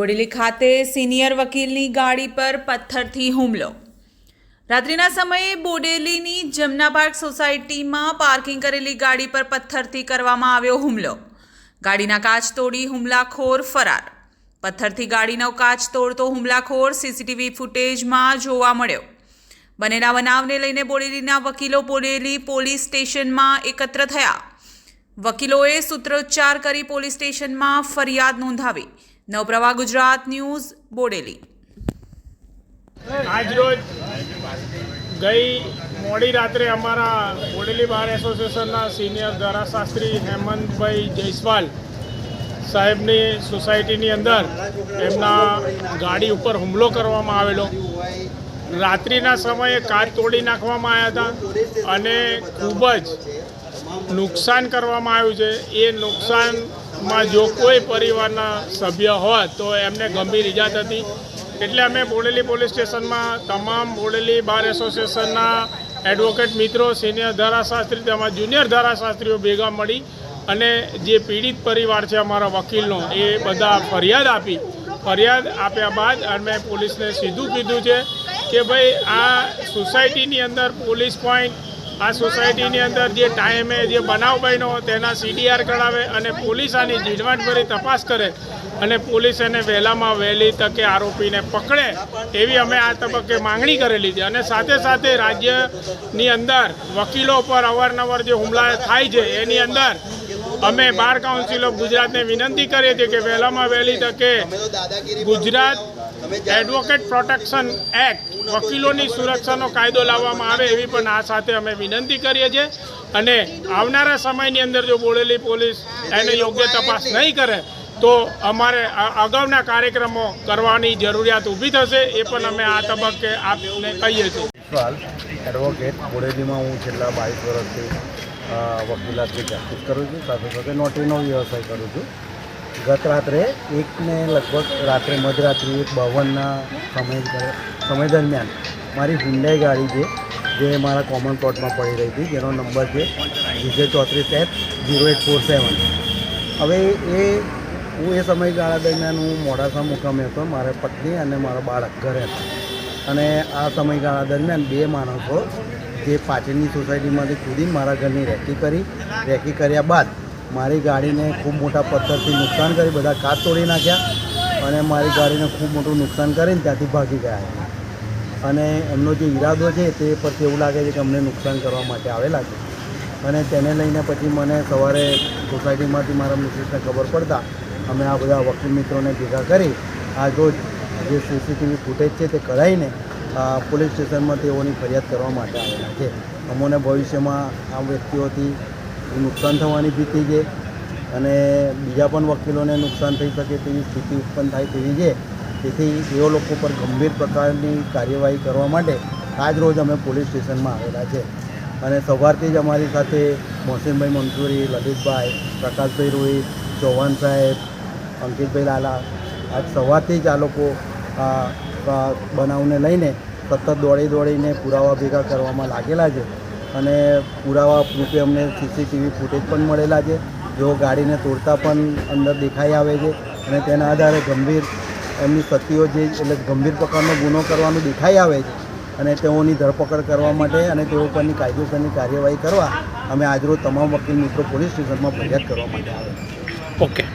બોડેલી ખાતે સિનિયર વકીલની ગાડી પર પથ્થરથી હુમલો. રાત્રિના સમયે બોડેલીની જમના પાર્ક સોસાયટીમાં પાર્કિંગ કરેલી ગાડી પર પથ્થરથી કરવામાં આવ્યો હુમલો. ગાડીના કાચ તોડી હુમલાખોર ફરાર. પથ્થરથી ગાડીનો કાચ તોડતો હુમલાખોર સીસીટીવી ફૂટેજમાં જોવા મળ્યો. બનેલા બનાવને લઈને બોડેલીના વકીલો બોડેલી પોલીસ સ્ટેશનમાં એકત્ર થયા. વકીલોએ સૂત્રોચ્ચાર કરી પોલીસ સ્ટેશનમાં ફરિયાદ નોંધાવી. નવપ્રવાહ ગુજરાત ન્યૂઝ, બોડેલી. આજરોજ ગઈ મોડી રાત્રે અમારા બોડેલી બાર એસોસિએશનના સિનિયર ધારાશાસ્ત્રી હેમંતભાઈ જયસ્વાલ સાહેબની સોસાયટીની અંદર એમના ગાડી ઉપર હુમલો કરવામાં આવેલો. રાત્રિના સમયે કાચ તોડી નાખવામાં આવ્યા હતા અને ખૂબ જ નુકસાન કરવામાં આવ્યું છે. એ નુકસાનમાં જો કોઈ પરિવારના સભ્ય હોત તો એમને ગંભીર ઈજા થતી એટલે અમે બોડેલી પોલીસ સ્ટેશનમાં તમામ બોડેલી બાર એસોસિએશનના એડવોકેટ મિત્રો, સિનિયર ધારાશાસ્ત્રી તેમજ જુનિયર ધારાશાસ્ત્રીઓ ભેગા મળી અને જે પીડિત પરિવાર છે અમારા વકીલનો, એ બધા ફરિયાદ આપી. ફરિયાદ આપ્યા બાદ અમે પોલીસને સીધું કીધું છે કે ભાઈ, આ સોસાયટીની અંદર પોલીસ પોઈન્ટ આ સોસાયટીની અંદર જે ટાઈમે જે બનાવ બન્યો તેના સીડીઆર કઢાવે અને પોલીસ આની ઝીણવટભરી તપાસ કરે અને પોલીસ એને વહેલામાં વહેલી તકે આરોપીને પકડે એવી અમે આ તબક્કે માંગણી કરેલી છે. અને સાથે સાથે રાજ્યની અંદર વકીલો પર અવારનવાર જે હુમલા થાય છે, એની અંદર અમે બાર કાઉન્સિલ ઓફ ગુજરાતને વિનંતી કરીએ છીએ કે વહેલામાં વહેલી તકે ગુજરાત એડવોકેટ પ્રોટેક્શન એક્ટ વકીલોની સુરક્ષાનો કાયદો લાવવામાં આવે એવી પણ આ સાથે અમે વિનંતી કરીએ છીએ. અને આવનારા સમયની અંદર જો બોડેલી પોલીસ એને યોગ્ય તપાસ નહીં કરે, તો અમારે અગાઉના કાર્યક્રમો કરવાની જરૂરિયાત ઊભી થશે, એ પણ અમે આ તબક્કે આપને કહીએ છીએ. એડવોકેટ બોડેલીમાં હું છેલ્લા બાવીસ વર્ષથી વકીલાતની પ્રેક્ટિસ કરું છું. સાથે સાથે નોટરીનો વ્યવસાય કરું છું. ગત રાત્રે એકને લગભગ રાત્રે મધરાત્રિ એક બાવનના સમય સમય દરમિયાન મારી હુંડાઈ ગાડી છે, જે મારા કોમન પ્લોટમાં પડી રહી હતી, જેનો નંબર છે વિજય ચોત્રીસ F zero eight four seven. હવે એ હું એ સમયગાળા દરમિયાન હું મોડાસા મુકામે હતો, મારા પત્ની અને મારા બાળક ઘરે હતા. અને આ સમયગાળા દરમિયાન બે માણસો જે પાટીલની સોસાયટીમાંથી કૂદી મારા ઘરની રેકી કરી રેકી કર્યા બાદ મારી ગાડીને ખૂબ મોટા પથ્થરથી નુકસાન કરી, બધા કાચ તોડી નાખ્યા અને મારી ગાડીને ખૂબ મોટું નુકસાન કરીને ત્યાંથી ભાગી ગયા અને એમનો જે ઈરાદો છે તે પરથી એવું લાગે છે કે અમને નુકસાન કરવા માટે આવેલા છે. અને તેને લઈને પછી મને સવારે સોસાયટીમાંથી મારા મિસિસને ખબર પડતા અમે આ બધા વકીલ મિત્રોને ભેગા કરી આજ રોજ જે સીસીટીવી ફૂટેજ છે તે કઢાઈને પોલીસ સ્ટેશનમાં તેઓની ફરિયાદ કરવા માટે આવેલા છે. અમોને ભવિષ્યમાં આ વ્યક્તિઓથી નુકસાન થવાની ભીતિ છે અને બીજા પણ વકીલોને નુકસાન થઈ શકે તેવી સ્થિતિ ઉત્પન્ન થાય તેવી છે. તેથી એઓ લોકો પર ગંભીર પ્રકારની કાર્યવાહી કરવા માટે આજ રોજ અમે પોલીસ સ્ટેશનમાં આવેલા છે. અને સવારથી જ અમારી સાથે મોહસિનભાઈ મંસૂરી, લલિતભાઈ, પ્રકાશભાઈ રોહિત, ચૌહાણ સાહેબ, અંકિતભાઈ લાલા, આજ સવારથી જ આ લોકો બનાવને લઈને સતત દોડી દોડીને પુરાવા ભેગા કરવામાં લાગેલા છે. અને પુરાવા રૂપે અમને સીસીટીવી ફૂટેજ પણ મળેલા છે જેઓ ગાડીને તોડતા પણ અંદર દેખાઈ આવે છે અને તેના આધારે ગંભીર એમની સતીઓ જે, એટલે ગંભીર પ્રકારનો ગુનો કરવાનું દેખાઈ આવે છે અને તેઓની ધરપકડ કરવા માટે અને તેઓ પરની કાયદેસરની કાર્યવાહી કરવા અમે આજરોજ તમામ વકીલ મિત્રો પોલીસ સ્ટેશનમાં ફરિયાદ કરવા માટે આવે ઓકે